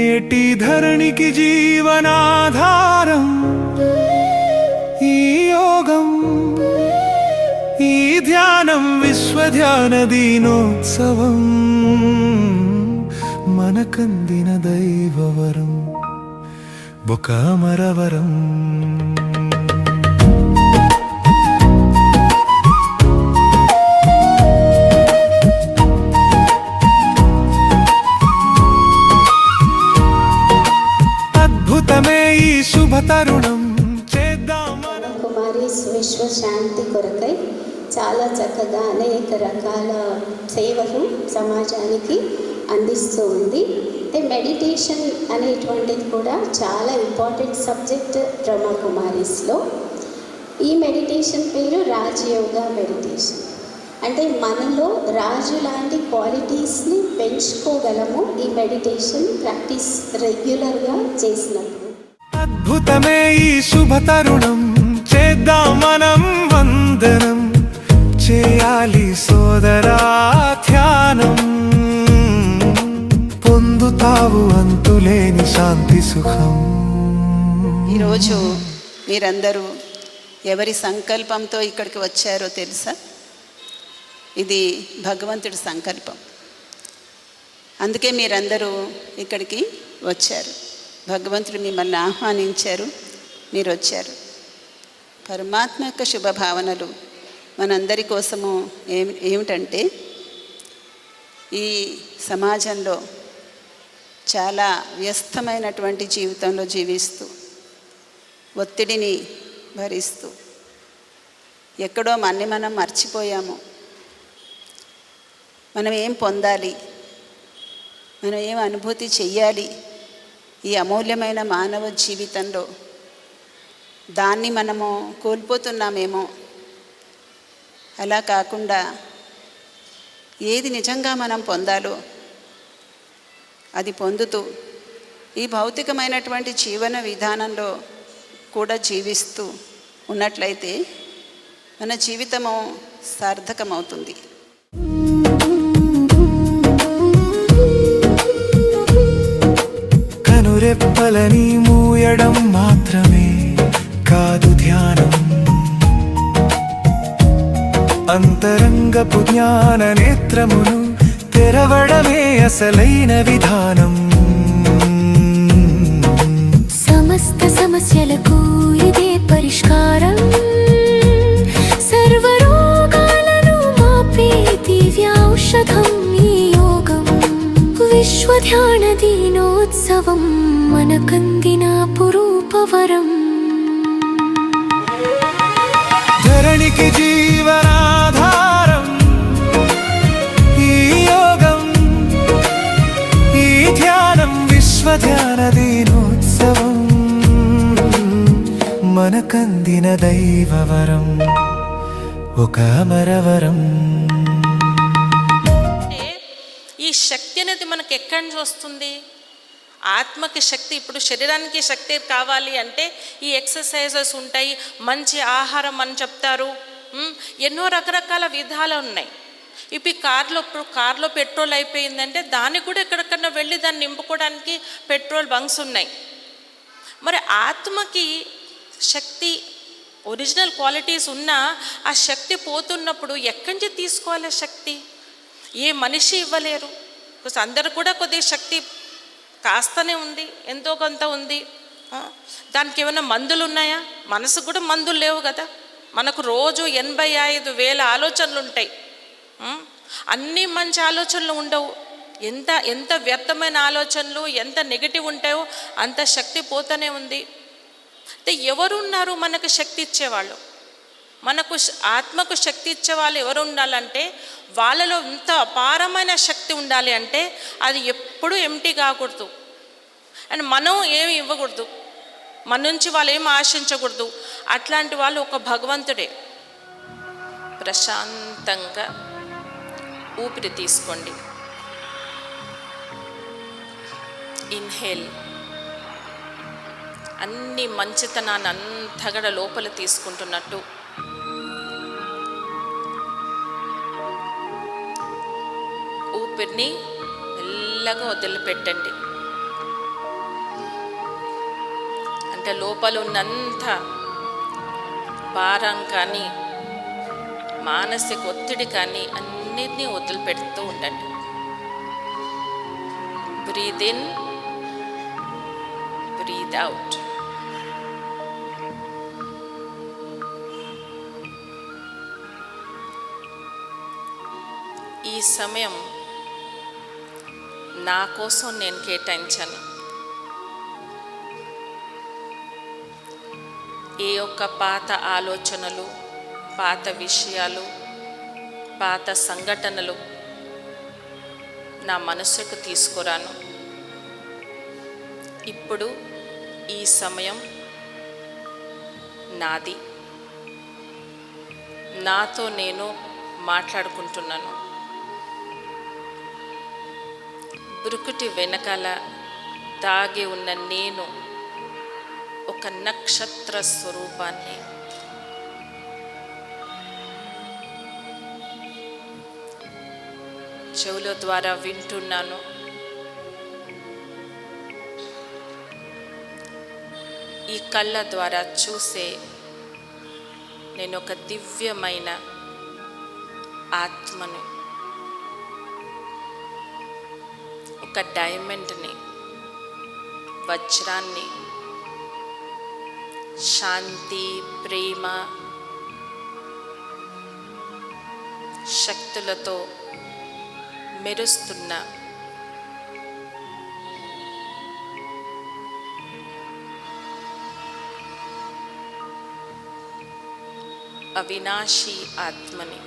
నేటి ధరణికి జీవనాధారం. ఈ యోగం ఈ ధ్యానం విశ్వధ్యాన దీనోత్సవం. మనకందిన దైవవరం ఒక మరవరం శుభతరుణం చేద్దాం కుమారి విశ్వ శాంతి కొరకై చాలా చక్కగా అనేక రకాల సేవలు సమాజానికి అందిస్తూ ఉంది. అయితే మెడిటేషన్ అనేటువంటిది కూడా చాలా ఇంపార్టెంట్ సబ్జెక్ట్ బ్రహ్మకుమారిస్లో. ఈ మెడిటేషన్ పేరు రాజయోగా మెడిటేషన్. అంటే మనలో రాజు లాంటి క్వాలిటీస్ని పెంచుకోగలము ఈ మెడిటేషన్ ప్రాక్టీస్ రెగ్యులర్గా చేసినప్పుడు. అద్భుతమే ఈ శుభ తరుణం. చేద్దాం మనం వందనం. చేయాలి సోదరా ధ్యానం. పొందుతావు అంతులేని శాంతి సుఖం. ఈరోజు మీరందరూ ఎవరి సంకల్పంతో ఇక్కడికి వచ్చారో తెలుసా? ఇది భగవంతుడి సంకల్పం. అందుకే మీరందరూ ఇక్కడికి వచ్చారు. భగవంతుడు మిమ్మల్ని ఆహ్వానించారు. మీరు వచ్చారు పరమాత్మ యొక్క శుభభావనలు మనందరి కోసము ఏమి ఏమిటంటే ఈ సమాజంలో చాలా వ్యస్తమైనటువంటి జీవితంలో జీవిస్తూ ఒత్తిడిని భరిస్తూ ఎక్కడో మన్ని మనం మర్చిపోయాము. మనం ఏం పొందాలి? మనం ఏం అనుభూతి చెయ్యాలి? ఈ అమూల్యమైన మానవ జీవితంలో దాన్ని మనము కోల్పోతున్నామేమో. అలా కాకుండా ఏది నిజంగా మనం పొందాలో అది పొందుతూ ఈ భౌతికమైనటువంటి జీవన విధానంలో కూడా జీవిస్తూ ఉన్నట్లయితే మన జీవితము సార్థకమవుతుంది. కనురెప్పలని మూయడం మాత్రమే కాదు ధ్యానం. అంతరంగపు జ్ఞాన నేత్రమును తెరవడమే అసలైన విధానం. సమస్త సమస్యలకు ఇదే పరిష్కారం. సర్వరోగాలను మాపే దివ్యౌషధం ఈ యోగం. విశ్వధ్యాన దీనోత్సవం. మనకందిన పురూపవరం. ధరణికి జీవనాధారం ఈ యోగం ఈ ధ్యానం విశ్వధ్యాన దీనోత్సవం. మనకందిన దైవవరం ఒక అమరవరం. ఈ శక్తి అనేది మనకి ఎక్కడి నుంచి వస్తుంది? ఆత్మకి శక్తి ఇప్పుడు శరీరానికి శక్తి కావాలి అంటే ఈ ఎక్సర్సైజెస్ ఉంటాయి మంచి ఆహారం అని చెప్తారు. ఎన్నో రకరకాల విధాలు ఉన్నాయి. ఇప్పుడు ఈ కార్లో ఇప్పుడు కార్లో పెట్రోల్ అయిపోయిందంటే దానికి కూడా ఎక్కడికన్నా వెళ్ళి దాన్ని నింపుకోవడానికి పెట్రోల్ బంక్స్ ఉన్నాయి. మరి ఆత్మకి శక్తి ఒరిజినల్ క్వాలిటీస్ ఉన్నా ఆ శక్తి పోతున్నప్పుడు ఎక్కడి నుంచి తీసుకోవాలి శక్తి? ఏ మనిషి ఇవ్వలేరు. అందరు కూడా కొద్దిగా శక్తి కాస్తనే ఉంది ఎంతో కొంత ఉంది. దానికి ఏమైనా మందులు ఉన్నాయా? మనసుకు కూడా మందులు లేవు కదా. మనకు రోజు ఎనభై ఐదు వేల ఆలోచనలు ఉంటాయి అన్నీ మంచి ఆలోచనలు ఉండవు. ఎంత ఎంత వ్యర్థమైన ఆలోచనలు ఎంత నెగిటివ్ ఉంటాయో అంత శక్తి పోతూనే ఉంది. అయితే ఎవరు ఉన్నారు మనకు శక్తి ఇచ్చేవాళ్ళు? మనకు ఆత్మకు శక్తి ఇచ్చే వాళ్ళు ఎవరు ఉండాలంటే వాళ్ళలో ఇంత అపారమైన శక్తి ఉండాలి అంటే అది ఎప్పుడూ ఎంటీ కాకూడదు. అండ్ మనం ఏమి ఇవ్వకూడదు. మన నుంచి వాళ్ళు ఏమి ఆశించకూడదు. అట్లాంటి వాళ్ళు ఒక భగవంతుడే. ప్రశాంతంగా ఊపిరి తీసుకోండి. ఇన్హేల్. అన్ని మంచితనాన్ని అంతగడ లోపల తీసుకుంటున్నట్టు ఊపిరిని మెల్లగా వదిలిపెట్టండి. అంటే లోపల ఉన్నంత భారం కానీ మానసిక ఒత్తిడి కానీ అన్నిటినీ వదిలిపెడుతూ ఉండండి. బ్రీద్ ఇన్ బ్రీద్ అవుట్ ఈ సమయం నా కోసం నేను కేటాయించాను. ఏ ఒక్క పాత ఆలోచనలు పాత విషయాలు పాత సంఘటనలు నా మనసుకు తీసుకురాను. ఇప్పుడు ఈ సమయం నాది. నాతో నేను మాట్లాడుకుంటున్నాను. బ్రుకుటి వెనకాల దాగి ఉన్న నేను ఒక నక్షత్ర స్వరూపాన్ని. చెవుల ద్వారా వింటున్నాను. ఈ కళ్ళ ద్వారా చూసే నేను ఒక దివ్యమైన ఆత్మను. ఒక డైమండ్ని వజ్రాన్ని శాంతి ప్రేమ శక్తులతో మెరుస్తున్న అవినాశి ఆత్మని.